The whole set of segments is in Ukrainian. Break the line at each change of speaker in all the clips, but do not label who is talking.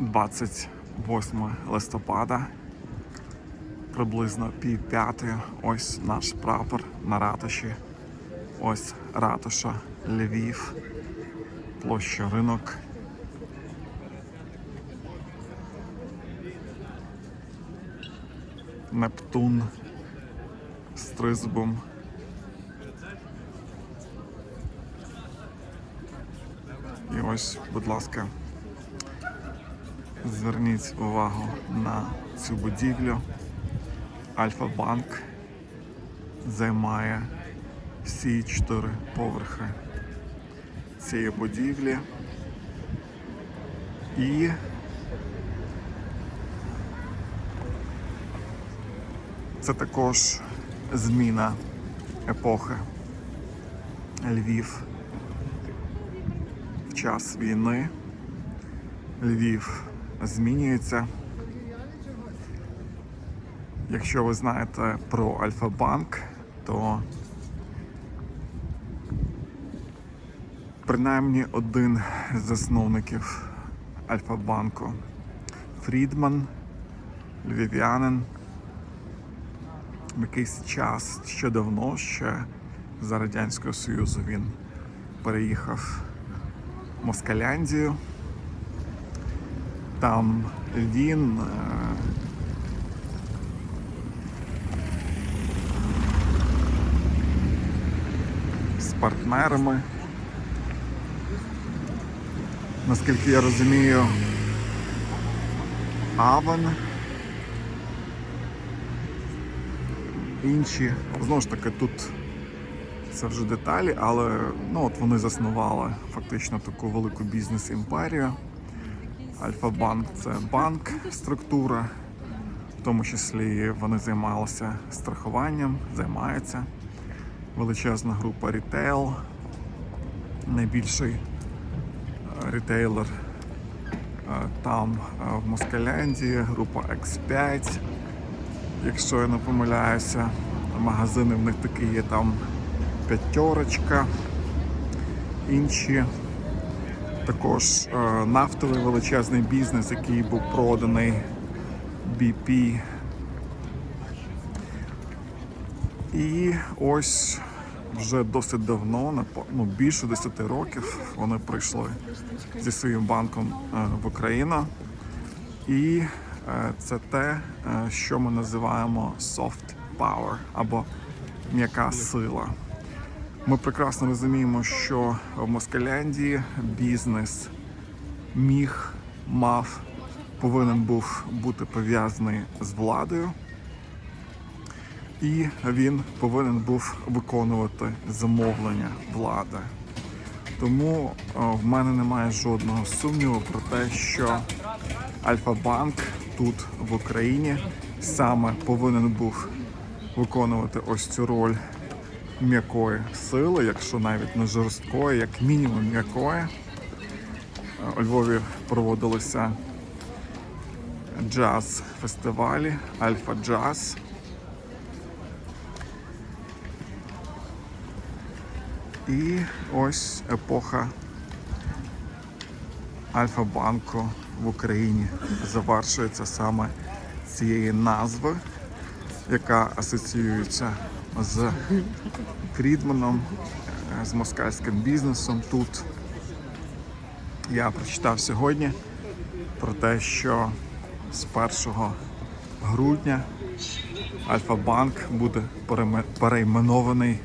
28 листопада, приблизно пів п'ятої. Ось наш прапор на ратуші. Ось ратуша Львів, площа ринок. Нептун з тризубом. І ось, будь ласка, зверніть увагу на цю будівлю. Альфа-банк займає всі чотири поверхи цієї будівлі. І це також зміна епохи. Львів в час війни. Львів змінюється. Якщо ви знаєте про Альфа-банк, то принаймні один з засновників Альфа-банку Фрідман, львів'янин, в якийсь час ще давно, ще за Радянського Союзу він переїхав в Москаляндію. Там він е, з партнерами. Наскільки я розумію, Авен. Інші, знову ж таки, тут це вже деталі, але ну, от вони заснували фактично таку велику бізнес-імперію. Альфа-банк це банк, структура, в тому числі вони займалися страхуванням, займаються. Величезна група рітейл, найбільший е, рітейлер е, там е, в Москаляндії, група X5. Якщо я не помиляюся, магазини в них такі є там п'ятерочка, інші також е, нафтовий величезний бізнес, який був проданий BP. І ось вже досить давно, ну, більше 10 років, вони прийшли зі своїм банком е, в Україну. І е, це те, що ми називаємо soft power або м'яка сила. Ми прекрасно розуміємо, що в Москаляндії бізнес міг, мав, повинен був бути пов'язаний з владою, і він повинен був виконувати замовлення влади. Тому е, в мене немає жодного сумніву про те, що Альфа-банк тут в Україні саме повинен був виконувати ось цю роль м'якої сили, якщо навіть не жорсткої, як мінімум м'якої. Е, У Львові проводилися джаз-фестивалі, Альфа Джаз. І ось епоха Альфа-банку в Україні завершується саме цієї назви, яка асоціюється з Фрідманом, е, з москальським бізнесом тут. Я прочитав сьогодні про те, що з 1 грудня Альфа-банк буде перейменований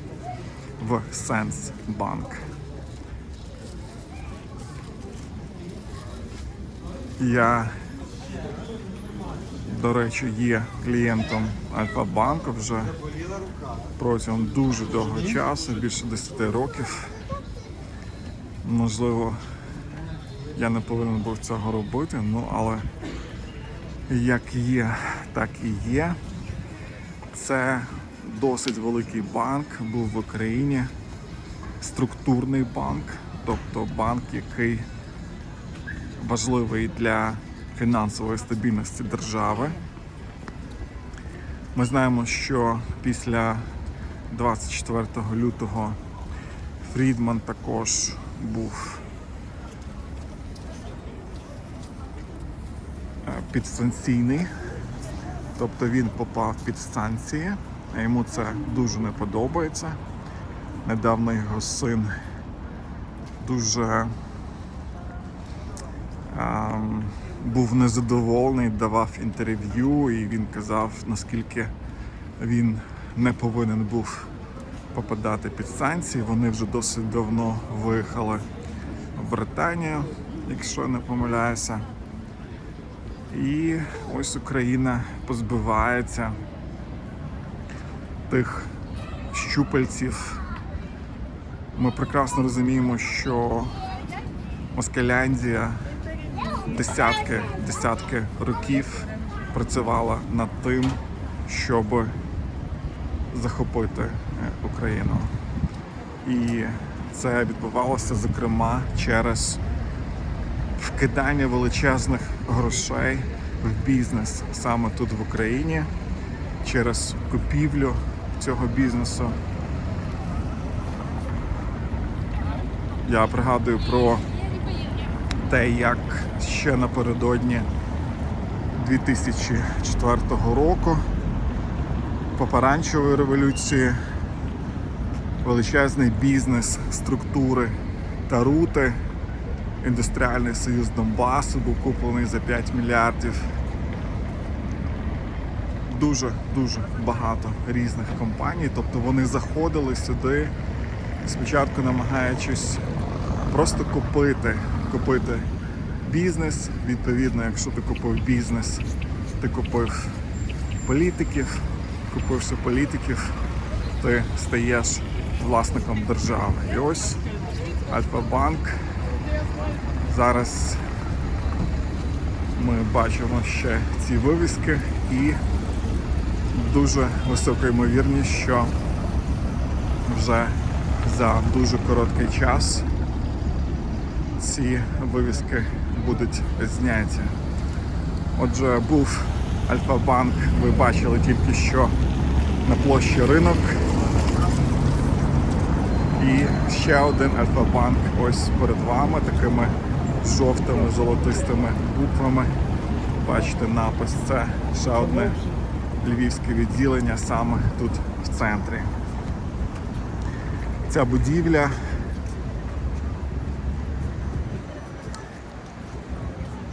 в Сенс-банк. Я, до речі, є клієнтом Альфа-банку вже протягом дуже довгого часу, більше 10 років. Можливо, я не повинен був цього робити, ну але як є, так і є. Це досить великий банк, був в Україні, структурний банк, тобто банк, який важливий для фінансової стабільності держави. Ми знаємо, що після 24 лютого Фрідман також був підстанційний, тобто він попав під станції, а йому це дуже не подобається. Недавно його син дуже ем, був незадоволений, давав інтерв'ю, і він казав, наскільки він не повинен був попадати під санкції. Вони вже досить давно виїхали в Британію, якщо я не помиляюся. І ось Україна позбивається тих щупальців. Ми прекрасно розуміємо, що Москаляндія десятки, десятки років працювала над тим, щоб захопити е, Україну. І це відбувалося зокрема через вкидання величезних грошей в бізнес саме тут в Україні, через купівлю цього бізнесу. Я пригадую про те, як ще напередодні 2004 року помаранчевої революції величезний бізнес, структури та рути. Індустріальний союз Донбасу був куплений за 5 мільярдів. Дуже дуже багато різних компаній. Тобто вони заходили сюди, спочатку намагаючись просто купити, купити бізнес. Відповідно, якщо ти купив бізнес, ти купив політиків, купивши політиків, ти стаєш власником держави. І ось Альфа-Банк. Зараз ми бачимо ще ці вивіски і дуже висока ймовірність, що вже за дуже короткий час ці вивіски будуть зняті. Отже, був Альфа-Банк, ви бачили тільки що на площі ринок. І ще один Альфа-Банк ось перед вами такими жовтими золотистими буквами. Бачите напис. Це ще одне львівське відділення саме тут в центрі. Ця будівля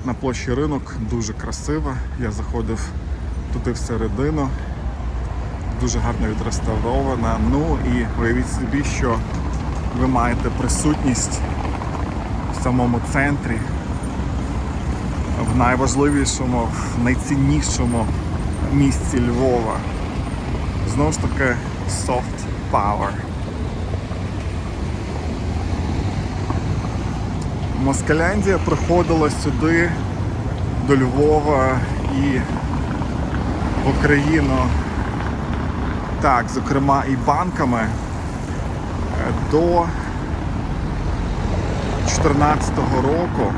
на площі ринок дуже красива. Я заходив туди всередину. Дуже гарно відреставрована. Ну і уявіть собі, що ви маєте присутність в самому центрі, в найважливішому, в найціннішому місці Львова. Знову ж таки, soft power. Москаляндія приходила сюди до Львова і в Україну, так, зокрема і банками е, до 2014 року,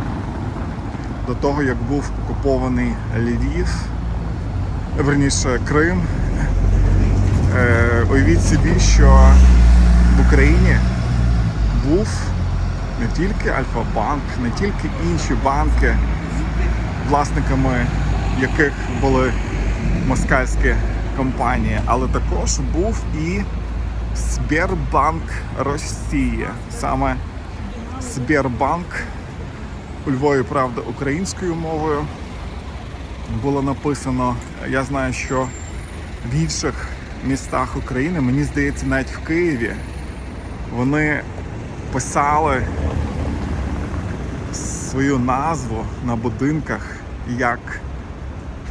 до того як був окупований Львів, верніше Крим. Е, Уявіть собі, що в Україні був не тільки Альфа-Банк, не тільки інші банки, власниками яких були москальські компанії, але також був і Сбербанк Росія. Саме Сбербанк у Львові, правда, українською мовою було написано. Я знаю, що в інших містах України, мені здається, навіть в Києві, вони писали свою назву на будинках як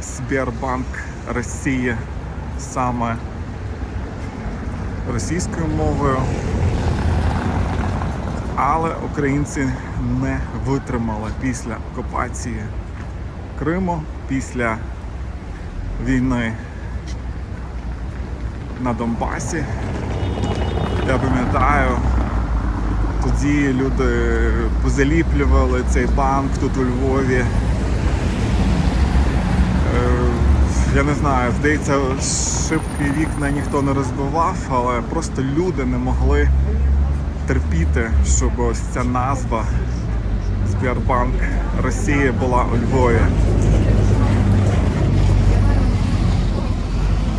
Сбербанк Росії саме російською мовою. Але українці не витримали після окупації Криму, після війни на Донбасі. Я пам'ятаю, тоді люди позаліплювали цей банк тут у Львові. Е, я не знаю, здається, шибкі вікна ніхто не розбивав, але просто люди не могли терпіти, щоб ось ця назва Сбірбанк Росії була у Львові.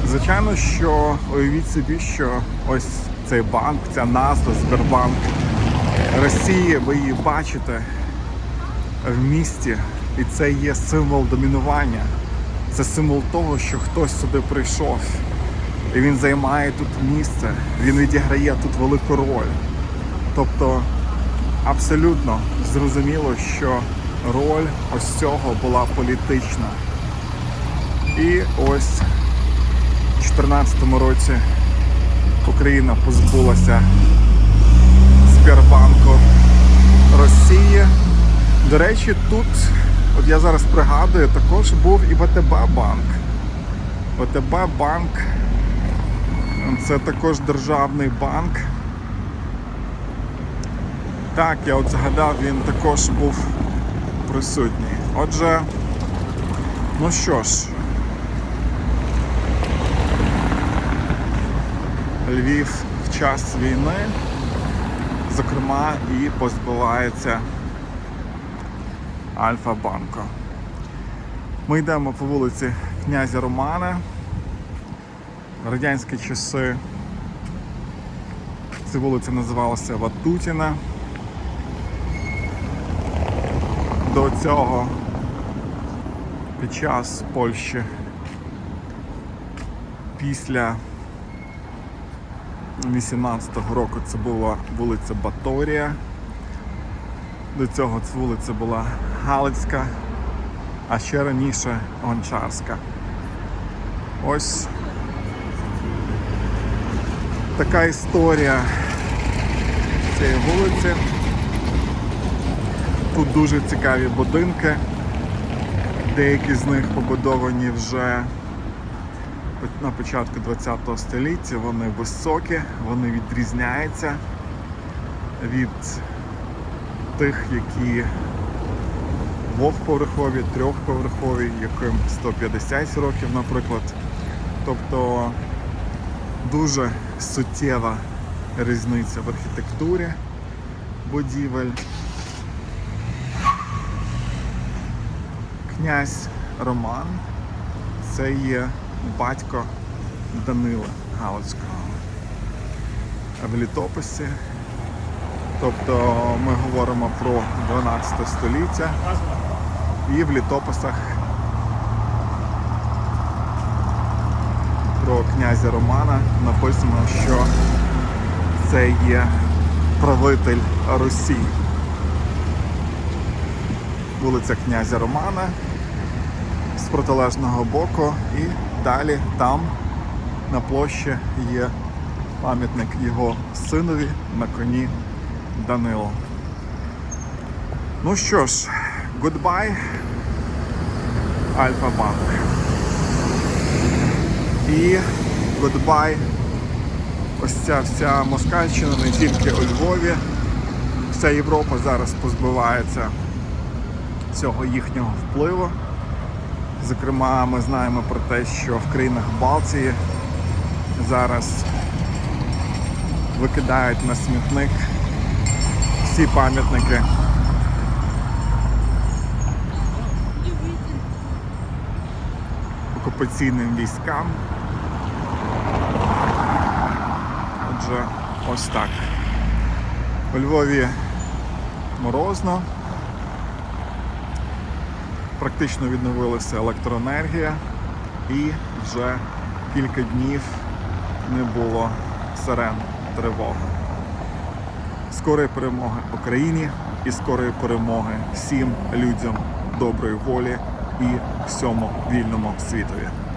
Звичайно, що уявіть собі, що ось цей банк, ця назва Сбірбанк. Росії, ви її бачите в місті, і це є символ домінування. Це символ того, що хтось сюди прийшов, і він займає тут місце, він відіграє тут велику роль. Тобто абсолютно зрозуміло, що роль ось цього була політична. І ось у 2014 році Україна позбулася Сбербанку Росії. До речі, тут, от я зараз пригадую, також був і ВТБ банк. ВТБ банк це також державний банк. Так, я от згадав, він також був присутній. Отже, ну що ж, Львів в час війни, зокрема, і позбувається Альфа-банку. Ми йдемо по вулиці князя Романа. Радянські часи ця вулиця називалася Ватутіна. До цього під час Польщі після 18-го року це була вулиця Баторія. До цього ця вулиця була Галицька, а ще раніше Гончарська. Ось така історія цієї вулиці. Тут дуже цікаві будинки. Деякі з них побудовані вже на початку ХХ століття. Вони високі, вони відрізняються від тих, які двохповерхові, трьохповерхові, яким 150 років, наприклад. Тобто дуже суттєва різниця в архітектурі будівель. Князь Роман це є батько Данила Галицького. В літописі. Тобто ми говоримо про 12 століття і в літописах про князя Романа написано, що це є правитель Русі. Вулиця князя Романа з протилежного боку і далі там на площі є пам'ятник його синові на коні Данило. Ну що ж, goodbye, Альфа Банк. І goodbye ось ця вся Москальщина не тільки у Львові. Вся Європа зараз позбивається цього їхнього впливу. Зокрема, ми знаємо про те, що в країнах Балтії зараз викидають на смітник всі пам'ятники окупаційним військам. Отже, ось так. У Львові морозно. Практично відновилася електроенергія і вже кілька днів не було сирен тривоги. Скорої перемоги Україні і скорої перемоги всім людям доброї волі і всьому вільному світові.